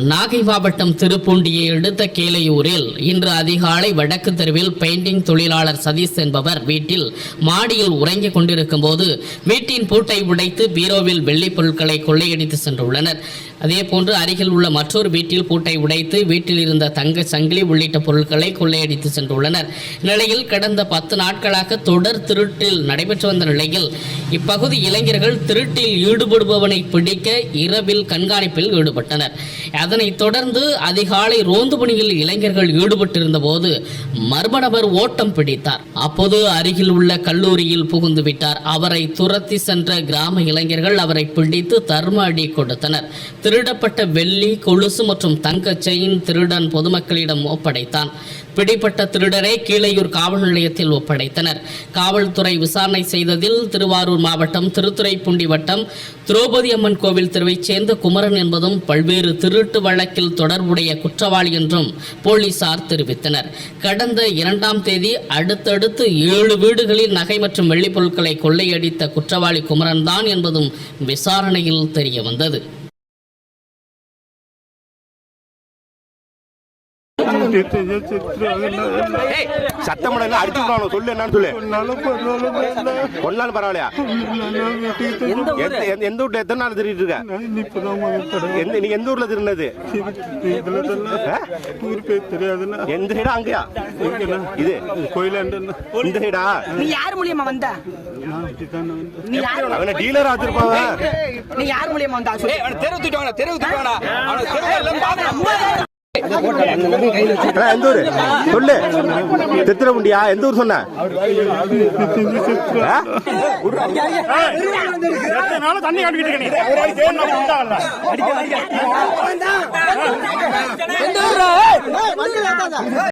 நாகை மாவட்டம் திருப்பூண்டியை அடுத்த கேளையூரில் இன்று அதிகாலை வடக்கு தெருவில் பெயிண்டிங் தொழிலாளர் சதீஷ் என்பவர் வீட்டில் மாடியில் உறங்கிக் கொண்டிருக்கும் போது வீட்டின் பூட்டை உடைத்து பீரோவில் வெள்ளிப் பொருட்களை கொள்ளையடித்து சென்றுள்ளனர். அதேபோன்று அருகில் உள்ள மற்றொரு வீட்டில் பூட்டை உடைத்து வீட்டில் இருந்த தங்க சங்கிலி உள்ளிட்ட பொருட்களை கொள்ளையடித்து சென்றுள்ளனர். இந்நிலையில் கடந்த பத்து நாட்களாக தொடர் திருட்டில் நடைபெற்று வந்த நிலையில் இப்பகுதி இளைஞர்கள் திருட்டில் ஈடுபடுபவனை பிடிக்க இரவில் கண்காணிப்பில் ஈடுபட்டனர். அதனைத் தொடர்ந்து அதிகாலை ரோந்து பணியில் இளைஞர்கள் ஈடுபட்டிருந்த போது மர்ம நபர் ஓட்டம் பிடித்தார். அப்போது அருகில் உள்ள கல்லூரியில் புகுந்து விட்டார். அவரை துரத்தி சென்ற கிராம இளைஞர்கள் அவரை பிடித்து தர்ம அடி கொடுத்தனர். திருடப்பட்ட வெள்ளி கொலுசு மற்றும் தங்க செயின் திருடன் பொதுமக்களிடம் ஒப்படைத்தான். பிடிப்பட்ட திருடரை கீழையூர் காவல் நிலையத்தில் ஒப்படைத்தனர். காவல்துறை விசாரணை செய்ததில் திருவாரூர் மாவட்டம் திருத்துறைப்பூண்டி வட்டம் திரௌபதி அம்மன் கோவில் தெருவைச் சேர்ந்த குமரன் என்பதும் பல்வேறு திருட்டு வழக்கில் தொடர்புடைய குற்றவாளி என்றும் போலீசார் தெரிவித்தனர். கடந்த இரண்டாம் தேதி அடுத்தடுத்து ஏழு வீடுகளில் நகை மற்றும் வெள்ளிப் பொருட்களை கொள்ளையடித்த குற்றவாளி குமரன் தான் என்பதும் விசாரணையில் தெரிய சத்தம் அடிச்சு விடுவானோ சொல்லு என்னன்னு சொல்லு. கொண்டாலும் பரவாயில்லையா? எந்த எந்த- எந்த வீட்டுல எத்தனை நாள் திருட்டு இருக்க? எந்த நீ எந்த ஊர்ல திருநது எந்த சைடா அங்கயா? இது? இந்த சைடா நீ யார் மூலியமா வந்த? நீ யார் அவன டீலர் ஆத்திருப்பாங்க நீ யார் மூலியமா வந்தா? சொல்லு. எந்த ஊரு சொல்லு சித்திரமுண்டியா எந்த ஊர் சொன்ன ஆ? தண்ணி காட்டிக்கிட்டு இருக்க நீ